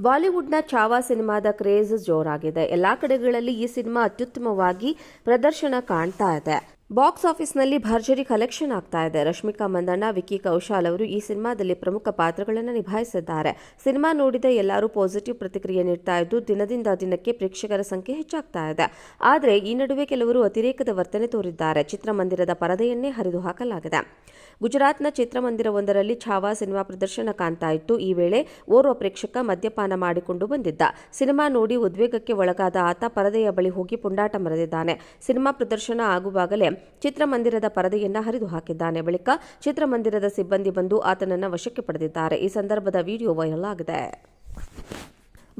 ಬಾಲಿವುಡ್ನ ಚಾವಾ ಸಿನಿಮಾದ ಕ್ರೇಜ್ ಜೋರಾಗಿದೆ. ಎಲ್ಲಾ ಕಡೆಗಳಲ್ಲಿ ಈ ಸಿನಿಮಾ ಅತ್ಯುತ್ತಮವಾಗಿ ಪ್ರದರ್ಶನ ಕಾಣ್ತಾ ಇದೆ. ಬಾಕ್ಸ್ ಆಫೀಸ್ನಲ್ಲಿ ಭರ್ಜರಿ ಕಲೆಕ್ಷನ್ ಆಗ್ತಾ ಇದೆ. ರಶ್ಮಿಕಾ ಮಂದಣ್ಣ, ವಿಕ್ಕಿ ಕೌಶಾಲ್ ಅವರು ಈ ಸಿನಿಮಾದಲ್ಲಿ ಪ್ರಮುಖ ಪಾತ್ರಗಳನ್ನು ನಿಭಾಯಿಸಿದ್ದಾರೆ. ಸಿನಿಮಾ ನೋಡಿದ ಎಲ್ಲರೂ ಪಾಸಿಟಿವ್ ಪ್ರತಿಕ್ರಿಯೆ ನೀಡ್ತಾ ಇದ್ದು, ದಿನದಿಂದ ದಿನಕ್ಕೆ ಪ್ರೇಕ್ಷಕರ ಸಂಖ್ಯೆ ಹೆಚ್ಚಾಗ್ತಾ ಇದೆ. ಆದರೆ, ಈ ನಡುವೆ ಕೆಲವರು ಅತಿರೇಕದ ವರ್ತನೆ ತೋರಿದ್ದಾರೆ. ಚಿತ್ರಮಂದಿರದ ಪರದೆಯನ್ನೇ ಹರಿದು ಹಾಕಲಾಗಿದೆ. ಗುಜರಾತ್ನ ಚಿತ್ರಮಂದಿರವೊಂದರಲ್ಲಿ ಛಾವಾ ಸಿನಿಮಾ ಪ್ರದರ್ಶನ ಕಾಣ್ತಾ ಇತ್ತು. ಈ ವೇಳೆ ಓರ್ವ ಪ್ರೇಕ್ಷಕ ಮದ್ಯಪಾನ ಮಾಡಿಕೊಂಡು ಬಂದಿದ್ದ. ಸಿನಿಮಾ ನೋಡಿ ಉದ್ವೇಗಕ್ಕೆ ಒಳಗಾದ ಆತ ಪರದೆಯ ಬಳಿ ಹೋಗಿ ಪುಂಡಾಟ ಮರೆದಿದ್ದಾನೆ. ಸಿನಿಮಾ ಪ್ರದರ್ಶನ ಆಗುವಾಗಲೇ ಚಿತ್ರಮಂದಿರದ ಪರದೆಯನ್ನ ಹರಿದು ಹಾಕಿದ್ದಾನೆ. ಬಳಿಕ ಚಿತ್ರಮಂದಿರದ ಸಿಬ್ಬಂದಿ ಬಂದು ಆತನನ್ನ ವಶಕ್ಕೆ ಪಡೆದಿದ್ದಾರೆ. ಈ ಸಂದರ್ಭದ ವಿಡಿಯೋ ವೈರಲ್ ಆಗಿದೆ.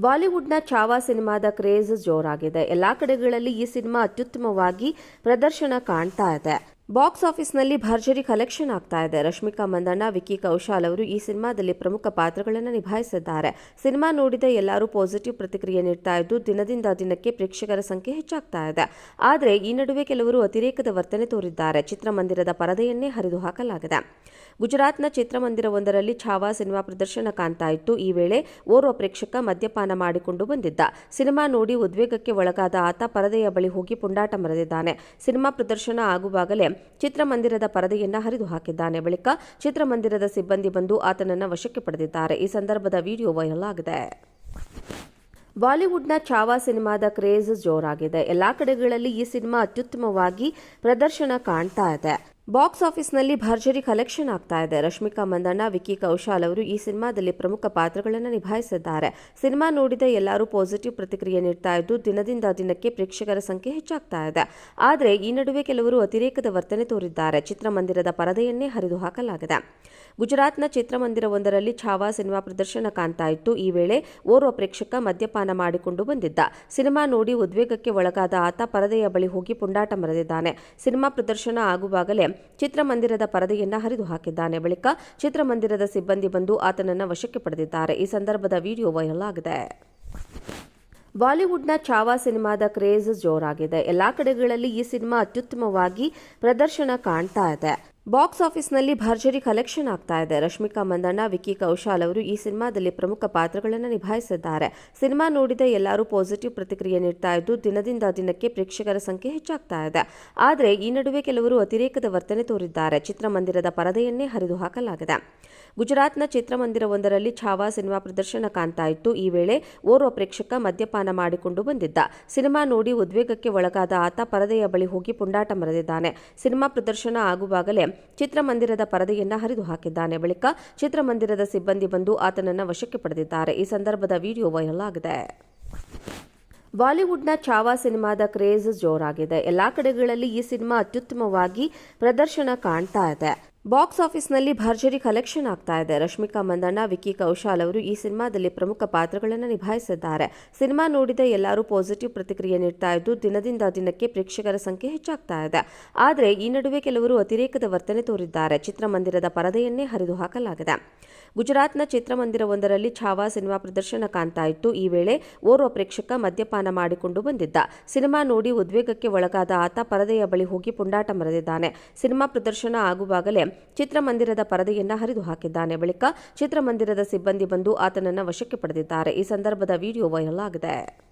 ಬಾಲಿವುಡ್ನ ಚಾವಾ ಸಿನಿಮಾದ ಕ್ರೇಜ್ ಜೋರಾಗಿದೆ. ಎಲ್ಲಾ ಕಡೆಗಳಲ್ಲಿ ಈ ಸಿನಿಮಾ ಅತ್ಯುತ್ತಮವಾಗಿ ಪ್ರದರ್ಶನ ಕಾಣ್ತಾ ಇದೆ. ಬಾಕ್ಸ್ ಆಫೀಸ್ನಲ್ಲಿ ಭರ್ಜರಿ ಕಲೆಕ್ಷನ್ ಆಗ್ತಾ ಇದೆ. ರಶ್ಮಿಕಾ ಮಂದಣ್ಣ, ವಿಕ್ಕಿ ಕೌಶಾಲ್ ಅವರು ಈ ಸಿನಿಮಾದಲ್ಲಿ ಪ್ರಮುಖ ಪಾತ್ರಗಳನ್ನು ನಿಭಾಯಿಸಿದ್ದಾರೆ. ಸಿನಿಮಾ ನೋಡಿದ ಎಲ್ಲರೂ ಪಾಸಿಟಿವ್ ಪ್ರತಿಕ್ರಿಯೆ ನೀಡ್ತಾ ಇದ್ದು, ದಿನದಿಂದ ದಿನಕ್ಕೆ ಪ್ರೇಕ್ಷಕರ ಸಂಖ್ಯೆ ಹೆಚ್ಚಾಗ್ತಾ ಇದೆ. ಆದರೆ, ಈ ನಡುವೆ ಕೆಲವರು ಅತಿರೇಕದ ವರ್ತನೆ ತೋರಿದ್ದಾರೆ. ಚಿತ್ರಮಂದಿರದ ಪರದೆಯನ್ನೇ ಹರಿದು ಹಾಕಲಾಗಿದೆ. ಗುಜರಾತ್ನ ಚಿತ್ರಮಂದಿರವೊಂದರಲ್ಲಿ ಛಾವಾ ಸಿನಿಮಾ ಪ್ರದರ್ಶನ ಕಾಣ್ತಾ ಇತ್ತು. ಈ ವೇಳೆ ಓರ್ವ ಪ್ರೇಕ್ಷಕ ಮದ್ಯಪಾನ ಮಾಡಿಕೊಂಡು ಬಂದಿದ್ದ. ಸಿನಿಮಾ ನೋಡಿ ಉದ್ವೇಗಕ್ಕೆ ಒಳಗಾದ ಆತ ಪರದೆಯ ಬಳಿ ಹೋಗಿ ಪುಂಡಾಟ ಮರೆದಿದ್ದಾನೆ. ಸಿನಿಮಾ ಪ್ರದರ್ಶನ ಆಗುವಾಗಲೇ ಚಿತ್ರಮಂದಿರದ ಪರದೆಯನ್ನ ಹರಿದು ಹಾಕಿದ್ದಾನೆ. ಬಳಿಕ ಚಿತ್ರಮಂದಿರದ ಸಿಬ್ಬಂದಿ ಬಂದು ಆತನನ್ನ ವಶಕ್ಕೆ ಪಡೆದಿದ್ದಾರೆ. ಈ ಸಂದರ್ಭದ ವಿಡಿಯೋ ವೈರಲ್ ಆಗಿದೆ. ಬಾಲಿವುಡ್ನ ಚಾವಾ ಸಿನಿಮಾದ ಕ್ರೇಜ್ ಜೋರಾಗಿದೆ. ಎಲ್ಲಾ ಕಡೆಗಳಲ್ಲಿ ಈ ಸಿನಿಮಾ ಅತ್ಯುತ್ತಮವಾಗಿ ಪ್ರದರ್ಶನ ಕಾಣ್ತಾ ಇದೆ. ಬಾಕ್ಸ್ ಆಫೀಸ್ನಲ್ಲಿ ಭರ್ಜರಿ ಕಲೆಕ್ಷನ್ ಆಗ್ತಾ ಇದೆ. ರಶ್ಮಿಕಾ ಮಂದಣ್ಣ ವಿಕಿ ಕೌಶಾಲ್ ಅವರು ಈ ಸಿನಿಮಾದಲ್ಲಿ ಪ್ರಮುಖ ಪಾತ್ರಗಳನ್ನು ನಿಭಾಯಿಸಿದ್ದಾರೆ. ಸಿನಿಮಾ ನೋಡಿದ ಎಲ್ಲರೂ ಪಾಸಿಟಿವ್ ಪ್ರತಿಕ್ರಿಯೆ ನೀಡ್ತಾ ಇದ್ದು, ದಿನದಿಂದ ದಿನಕ್ಕೆ ಪ್ರೇಕ್ಷಕರ ಸಂಖ್ಯೆ ಹೆಚ್ಚಾಗ್ತಾ ಇದೆ. ಆದರೆ, ಈ ನಡುವೆ ಕೆಲವರು ಅತಿರೇಕದ ವರ್ತನೆ ತೋರಿದ್ದಾರೆ. ಚಿತ್ರಮಂದಿರದ ಪರದೆಯನ್ನೇ ಹರಿದು ಹಾಕಲಾಗಿದೆ ಗುಜರಾತ್ನ ಚಿತ್ರಮಂದಿರವೊಂದರಲ್ಲಿ ಛಾವಾ ಸಿನಿಮಾ ಪ್ರದರ್ಶನ ಕಾಣ್ತಾ ಇತ್ತು. ಈ ವೇಳೆ ಓರ್ವ ಪ್ರೇಕ್ಷಕ ಮದ್ಯಪಾನ ಮಾಡಿಕೊಂಡು ಬಂದಿದ್ದ. ಸಿನಿಮಾ ನೋಡಿ ಉದ್ವೇಗಕ್ಕೆ ಒಳಗಾದ ಆತ ಪರದೆಯ ಬಳಿ ಹೋಗಿ ಪುಂಡಾಟ ಮರೆದಿದ್ದಾನೆ. ಸಿನಿಮಾ ಪ್ರದರ್ಶನ ಆಗುವಾಗಲೇ ಚಿತ್ರಮಂದಿರದ ಪರದೆಯನ್ನ ಹರಿದು ಹಾಕಿದ್ದಾನೆ. ಬಳಿಕ ಚಿತ್ರಮಂದಿರದ ಸಿಬ್ಬಂದಿ ಬಂದು ಆತನನ್ನ ವಶಕ್ಕೆ ಪಡೆದಿದ್ದಾರೆ. ಈ ಸಂದರ್ಭದ ವಿಡಿಯೋ ವೈರಲ್ ಆಗಿದೆ. ಬಾಲಿವುಡ್ನ ಚಾವಾ ಸಿನಿಮಾದ ಕ್ರೇಜ್ ಜೋರಾಗಿದೆ. ಎಲ್ಲಾ ಕಡೆಗಳಲ್ಲಿ ಈ ಸಿನಿಮಾ ಅತ್ಯುತ್ತಮವಾಗಿ ಪ್ರದರ್ಶನ ಕಾಣ್ತಾ ಇದೆ. ಬಾಕ್ಸ್ ಆಫೀಸ್ನಲ್ಲಿ ಭರ್ಜರಿ ಕಲೆಕ್ಷನ್ ಆಗ್ತಾ ಇದೆ. ರಶ್ಮಿಕಾ ಮಂದಣ್ಣ, ವಿಕ್ಕಿ ಕೌಶಾಲ್ ಅವರು ಈ ಸಿನಿಮಾದಲ್ಲಿ ಪ್ರಮುಖ ಪಾತ್ರಗಳನ್ನು ನಿಭಾಯಿಸಿದ್ದಾರೆ. ಸಿನಿಮಾ ನೋಡಿದ ಎಲ್ಲರೂ ಪಾಸಿಟಿವ್ ಪ್ರತಿಕ್ರಿಯೆ ನೀಡ್ತಾ ಇದ್ದು, ದಿನದಿಂದ ದಿನಕ್ಕೆ ಪ್ರೇಕ್ಷಕರ ಸಂಖ್ಯೆ ಹೆಚ್ಚಾಗ್ತಾ ಇದೆ. ಆದರೆ, ಈ ನಡುವೆ ಕೆಲವರು ಅತಿರೇಕದ ವರ್ತನೆ ತೋರಿದ್ದಾರೆ. ಚಿತ್ರಮಂದಿರದ ಪರದೆಯನ್ನೇ ಹರಿದು ಹಾಕಲಾಗಿದೆ ಗುಜರಾತ್ನ ಚಿತ್ರಮಂದಿರವೊಂದರಲ್ಲಿ ಛಾವಾ ಸಿನಿಮಾ ಪ್ರದರ್ಶನ ಕಾಣ್ತಾ ಇತ್ತು. ಈ ವೇಳೆ ಓರ್ವ ಪ್ರೇಕ್ಷಕ ಮದ್ಯಪಾನ ಮಾಡಿಕೊಂಡು ಬಂದಿದ್ದ. ಸಿನಿಮಾ ನೋಡಿ ಉದ್ವೇಗಕ್ಕೆ ಒಳಗಾದ ಆತ ಪರದೆಯ ಬಳಿ ಹೋಗಿ ಪುಂಡಾಟ ಮರೆದಿದ್ದಾನೆ. ಸಿನಿಮಾ ಪ್ರದರ್ಶನ ಆಗುವಾಗಲೇ ಚಿತ್ರಮಂದಿರದ ಪರದೆಯನ್ನ ಹರಿದು ಹಾಕಿದ್ದಾನೆ. ಬಳಿಕ ಚಿತ್ರಮಂದಿರದ ಸಿಬ್ಬಂದಿ ಬಂದು ಆತನನ್ನ ವಶಕ್ಕೆ ಪಡೆದಿದ್ದಾರೆ. ಈ ಸಂದರ್ಭದ ವಿಡಿಯೋ ವೈರಲ್ ಆಗಿದೆ. ಬಾಲಿವುಡ್ನ ಚಾವಾ ಸಿನಿಮಾದ ಕ್ರೇಜ್ ಜೋರಾಗಿದೆ. ಎಲ್ಲಾ ಕಡೆಗಳಲ್ಲಿ ಈ ಸಿನಿಮಾ ಅತ್ಯುತ್ತಮವಾಗಿ ಪ್ರದರ್ಶನ ಕಾಣ್ತಾ ಇದೆ. ಬಾಕ್ಸ್ ಆಫೀಸ್ನಲ್ಲಿ ಭರ್ಜರಿ ಕಲೆಕ್ಷನ್ ಆಗ್ತಾ ಇದೆ. ರಶ್ಮಿಕಾ ಮಂದಣ್ಣ, ವಿಕ್ಕಿ ಕೌಶಾಲ್ ಅವರು ಈ ಸಿನಿಮಾದಲ್ಲಿ ಪ್ರಮುಖ ಪಾತ್ರಗಳನ್ನು ನಿಭಾಯಿಸಿದ್ದಾರೆ. ಸಿನಿಮಾ ನೋಡಿದ ಎಲ್ಲರೂ ಪಾಸಿಟಿವ್ ಪ್ರತಿಕ್ರಿಯೆ ನೀಡ್ತಾ ಇದ್ದು, ದಿನದಿಂದ ದಿನಕ್ಕೆ ಪ್ರೇಕ್ಷಕರ ಸಂಖ್ಯೆ ಹೆಚ್ಚಾಗ್ತಾ ಇದೆ. ಆದರೆ, ಈ ನಡುವೆ ಕೆಲವರು ಅತಿರೇಕದ ವರ್ತನೆ ತೋರಿದ್ದಾರೆ. ಚಿತ್ರಮಂದಿರದ ಪರದೆಯನ್ನೇ ಹರಿದು ಹಾಕಲಾಗಿದೆ ಗುಜರಾತ್ನ ಚಿತ್ರಮಂದಿರವೊಂದರಲ್ಲಿ ಛಾವಾ ಸಿನಿಮಾ ಪ್ರದರ್ಶನ ಕಾಣ್ತಾ ಇತ್ತು. ಈ ವೇಳೆ ಓರ್ವ ಪ್ರೇಕ್ಷಕ ಮದ್ಯಪಾನ ಮಾಡಿಕೊಂಡು ಬಂದಿದ್ದ. ಸಿನಿಮಾ ನೋಡಿ ಉದ್ವೇಗಕ್ಕೆ ಒಳಗಾದ ಆತ ಪರದೆಯ ಬಳಿ ಹೋಗಿ ಪುಂಡಾಟ ಮರೆದಿದ್ದಾನೆ. ಸಿನಿಮಾ ಪ್ರದರ್ಶನ ಆಗುವಾಗಲೇ ಚಿತ್ರಮಂದಿರದ ಪರದೆಯನ್ನ ಹರಿದು ಹಾಕಿದ್ದಾನೆ. ಬಳಿಕ ಚಿತ್ರಮಂದಿರದ ಸಿಬ್ಬಂದಿ ಬಂದು ಆತನನ್ನ ವಶಕ್ಕೆ ಪಡೆದಿದ್ದಾರೆ. ಈ ಸಂದರ್ಭದ ವಿಡಿಯೋ ವೈರಲ್ ಆಗಿದೆ.